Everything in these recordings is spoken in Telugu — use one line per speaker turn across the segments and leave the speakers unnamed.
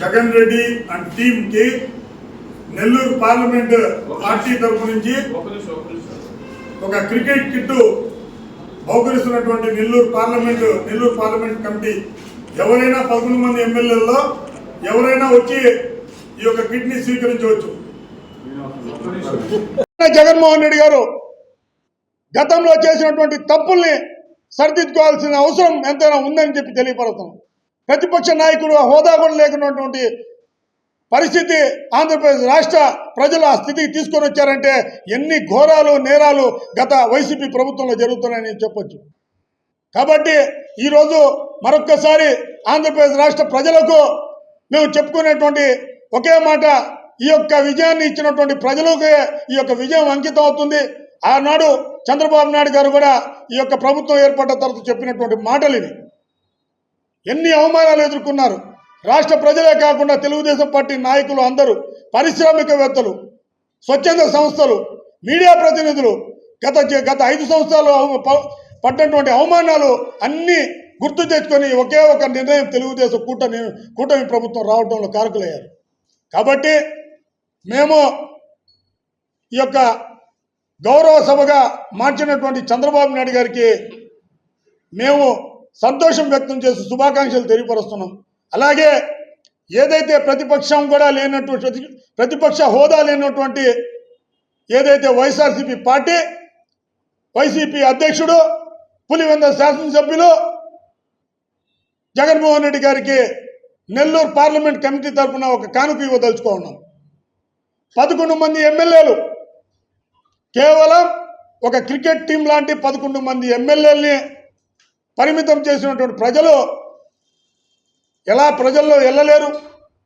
జగన్ రెడ్డి అండ్ టీమ్కి నెల్లూరు పార్లమెంట్ పార్టీ తరఫు నుంచి
ఒక
cricket kit బహుకరిస్తున్నటువంటి Nellore parliament Nellore parliament committee. ఎవరైనా పదకొండు మంది ఎమ్మెల్యేల్లో ఎవరైనా వచ్చి ఈ యొక్క కిట్ని స్వీకరించవచ్చు
జగన్మోహన్ రెడ్డి గారు గతంలో చేసినటువంటి తప్పుల్ని సరిదిద్దుకోవాల్సిన అవసరం ఎంతైనా ఉందని చెప్పి తెలియపడుతున్నాం ప్రతిపక్ష నాయకుడు ఆ హోదా కూడా లేకున్నటువంటి పరిస్థితి ఆంధ్రప్రదేశ్ రాష్ట్ర ప్రజలు ఆ స్థితికి తీసుకొని వచ్చారంటే ఎన్ని ఘోరాలు నేరాలు గత వైసీపీ ప్రభుత్వంలో జరుగుతున్నాయని చెప్పొచ్చు. కాబట్టి ఈరోజు మరొక్కసారి ఆంధ్రప్రదేశ్ రాష్ట్ర ప్రజలకు మేము చెప్పుకునేటువంటి ఒకే మాట ఈ యొక్క విజయాన్ని ఇచ్చినటువంటి ప్రజలకు ఈ యొక్క విజయం అంకితం అవుతుంది. ఆనాడు చంద్రబాబు నాయుడు గారు కూడా ఈ యొక్క ప్రభుత్వం ఏర్పడ్డ తర్వాత చెప్పినటువంటి మాటలు ఇవి ఎన్ని అవమానాలు ఎదుర్కొన్నారు? రాష్ట్ర ప్రజలే కాకుండా తెలుగుదేశం పార్టీ నాయకులు అందరూ పారిశ్రామికవేత్తలు స్వచ్ఛంద సంస్థలు మీడియా ప్రతినిధులు గత గత ఐదు సంవత్సరాలు పడ్డటువంటి అవమానాలు అన్నీ గుర్తు తెచ్చుకొని ఒకే ఒక నిర్ణయం తెలుగుదేశం కూటమి కూటమి ప్రభుత్వం రావడంలో కారకులయ్యారు. కాబట్టి మేము ఈ యొక్క గౌరవ సభగా మార్చినటువంటి చంద్రబాబు నాయుడు గారికి మేము సంతోషం వ్యక్తం చేసి శుభాకాంక్షలు తెలియపరుస్తున్నాం. అలాగే ఏదైతే ప్రతిపక్షం కూడా లేనటువంటి ప్రతిపక్ష హోదా లేనటువంటి ఏదైతే వైఎస్ఆర్సీపీ పార్టీ వైసీపీ అధ్యక్షుడు పులివెంద శాసనసభ్యులు జగన్మోహన్ రెడ్డి గారికి నెల్లూరు పార్లమెంట్ కమిటీ తరఫున ఒక కానుక ఇవ్వదలుచుకో ఉన్నాం. పదకొండు మంది ఎమ్మెల్యేలు కేవలం ఒక క్రికెట్ టీం లాంటి పదకొండు మంది ఎమ్మెల్యేలని పరిమితం చేసినటువంటి ప్రజలు ఎలా ప్రజల్లో వెళ్ళలేరు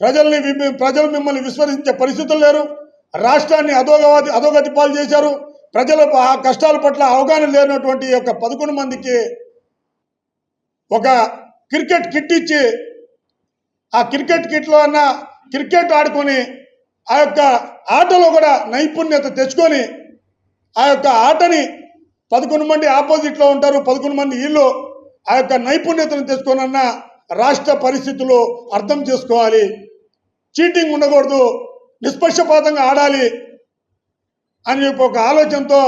ప్రజల్ని ప్రజలు మిమ్మల్ని విస్మరించే పరిస్థితులు లేరు. రాష్ట్రాన్ని అధోగవాది అధోగతి పాలు చేశారు. ప్రజల ఆ కష్టాల పట్ల అవగాహన లేనటువంటి యొక్క పదకొండు మందికి ఒక క్రికెట్ కిట్ ఇచ్చి ఆ క్రికెట్ కిట్లో అన్న క్రికెట్ ఆడుకొని ఆ యొక్క ఆటలో కూడా నైపుణ్యత తెచ్చుకొని ఆ యొక్క ఆటని పదకొండు మంది ఆపోజిట్లో ఉంటారు. పదకొండు మంది వీళ్ళు ఆ యొక్క నైపుణ్యతను తెచ్చుకోనన్న రాష్ట్ర పరిస్థితులు అర్థం చేసుకోవాలి. చీటింగ్ ఉండకూడదు నిష్పక్షపాతంగా ఆడాలి అని చెప్పి ఒక ఆలోచనతో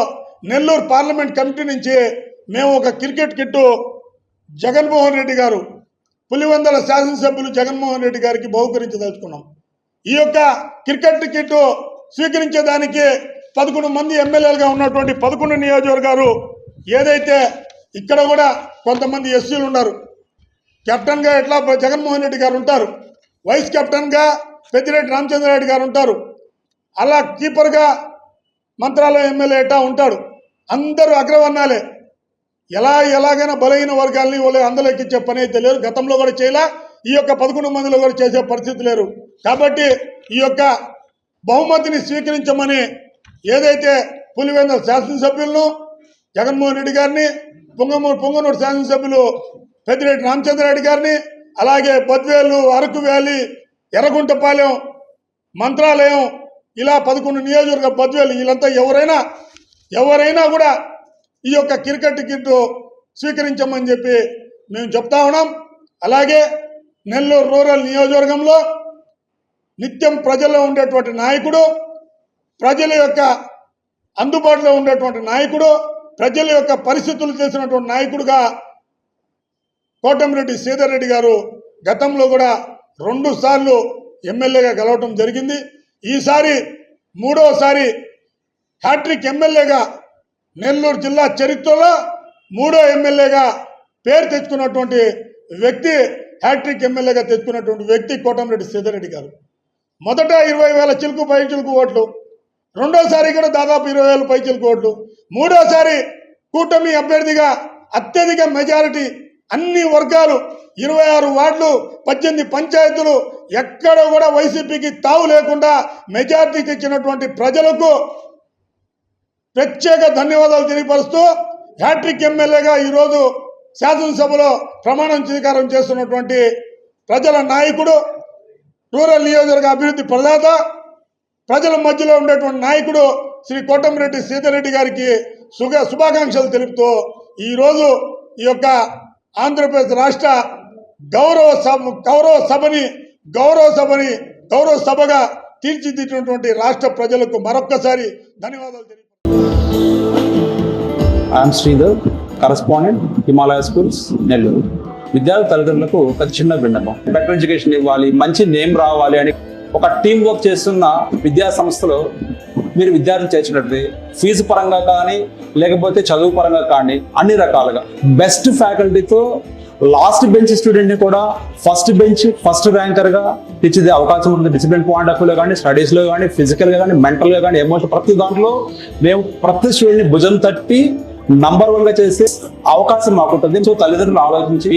నెల్లూరు పార్లమెంట్ కమిటీ నుంచి మేము ఒక క్రికెట్ కిట్టు జగన్మోహన్ రెడ్డి గారు పులివందల శాసనసభ్యులు జగన్మోహన్ రెడ్డి గారికి బహుకరించదలుచుకున్నాం. ఈ యొక్క క్రికెట్ కిట్టు స్వీకరించేదానికి పదకొండు మంది ఎమ్మెల్యేలుగా ఉన్నటువంటి పదకొండు నియోజకవర్గాలు ఏదైతే ఇక్కడ కూడా కొంతమంది ఎస్సీలు ఉన్నారు. కెప్టెన్గా ఎట్లా జగన్మోహన్ రెడ్డి గారు ఉంటారు? వైస్ కెప్టెన్గా పెద్దిరెడ్డి రామచంద్రారెడ్డి గారు ఉంటారు. అలా కీపర్గా మంత్రాలయం ఎమ్మెల్యే ఎట్టా ఉంటాడు? అందరూ అగ్రవర్ణాలే. ఎలా ఎలాగైనా బలహీన వర్గాల్ని వాళ్ళు అందలోకిచ్చే పని అయితే లేరు గతంలో కూడా చేయలే ఈ యొక్క పదకొండు మందిలో కూడా చేసే పరిస్థితి లేరు కాబట్టి ఈ యొక్క బహుమతిని స్వీకరించమని ఏదైతే పులివెందుల శాసనసభ్యులను జగన్మోహన్ రెడ్డి గారిని పొంగమూరు పొంగనూరు శాసనసభ్యులు పెద్దిరెడ్డి రామచంద్రారెడ్డి గారిని అలాగే బద్వేలు అరకు వ్యాలీ ఎర్రగుంటపాలెం మంత్రాలయం ఇలా పదకొండు నియోజకవర్గ బద్వేలు వీళ్ళంతా ఎవరైనా ఎవరైనా కూడా ఈ యొక్క క్రికెట్ కిట్ స్వీకరించమని చెప్పి మేము చెప్తా ఉన్నాం. అలాగే నెల్లూరు రూరల్ నియోజకవర్గంలో నిత్యం ప్రజల్లో ఉండేటువంటి నాయకుడు ప్రజల యొక్క అందుబాటులో ఉండేటువంటి నాయకుడు ప్రజల యొక్క పరిస్థితులు తెలిసినటువంటి నాయకుడుగా కోటమిరెడ్డి శ్రీధర్ రెడ్డి గారు గతంలో కూడా రెండు సార్లు ఎమ్మెల్యేగా గెలవటం జరిగింది. ఈసారి మూడోసారి హ్యాట్రిక్ ఎమ్మెల్యేగా నెల్లూరు జిల్లా చరిత్రలో మూడో ఎమ్మెల్యేగా పేరు తెచ్చుకున్నటువంటి వ్యక్తి హ్యాట్రిక్ ఎమ్మెల్యేగా తెచ్చుకున్నటువంటి వ్యక్తి కోటమిరెడ్డి శ్రీధర్ గారు. మొదట ఇరవై వేల చిలుకు పై చిలుకు ఓట్లు రెండోసారి కూడా దాదాపు ఇరవై వేల పై కోట్లు. మూడోసారి కూటమి అభ్యర్థిగా అత్యధిక మెజారిటీ అన్ని వర్గాలు ఇరవై ఆరు వార్డులు పద్దెనిమిది పంచాయతీలు ఎక్కడ కూడా వైసీపీకి తావు లేకుండా మెజారిటీ తెచ్చినటువంటి ప్రజలకు ప్రత్యేక ధన్యవాదాలు తెలియపరుస్తూ హ్యాట్రిక్ ఎమ్మెల్యేగా ఈరోజు శాసనసభలో ప్రమాణం స్వీకారం చేస్తున్నటువంటి ప్రజల నాయకుడు రూరల్ నియోజకవర్గ అభివృద్ధి ప్రదాత ప్రజల మధ్యలో ఉండేటువంటి నాయకుడు శ్రీ కోటమిరెడ్డి సీతారెడ్డి గారికి శుభ శుభాకాంక్షలు తెలుపుతూ ఈరోజు ఈ యొక్క ఆంధ్రప్రదేశ్ రాష్ట్ర గౌరవ సభ గౌరవ సభని గౌరవ సభని గౌరవ సభగా తీర్చిదిద్దినటువంటి రాష్ట్ర ప్రజలకు మరొక్కసారి ధన్యవాదాలు తెలియజేస్తున్నాను
I'm Sridhar correspondent Himalaya schools Nellore. విద్యార్థి తల్లిదండ్రులకు ఒక చిన్న విన్నపం బెటర్ ఎడ్యుకేషన్ ఇవ్వాలి మంచి నేమ్ రావాలి అని ఒక టీం వర్క్ చేస్తున్న విద్యా సంస్థలో మీరు విద్యార్థులు చేర్చినట్టు ఫీజు పరంగా కానీ లేకపోతే చదువు పరంగా కానీ అన్ని రకాలుగా. బెస్ట్ ఫ్యాకల్టీతో లాస్ట్ బెంచ్ స్టూడెంట్ని కూడా ఫస్ట్ బెంచ్ ఫస్ట్ ర్యాంకర్గా అవకాశం ఉంది. డిసిప్లిన్ పాయింట్ ఆఫ్ వ్యూలో కానీ స్టడీస్లో కానీ ఫిజికల్గా కానీ మెంటల్గా కానీ ఎమోషన్ ప్రతి దాంట్లో మేము ప్రతి స్టూడెంట్ని భుజం తట్టి నంబర్ వన్గా చేసే అవకాశం మాకు ఉంటుంది సో తల్లిదండ్రులు ఆలోచించి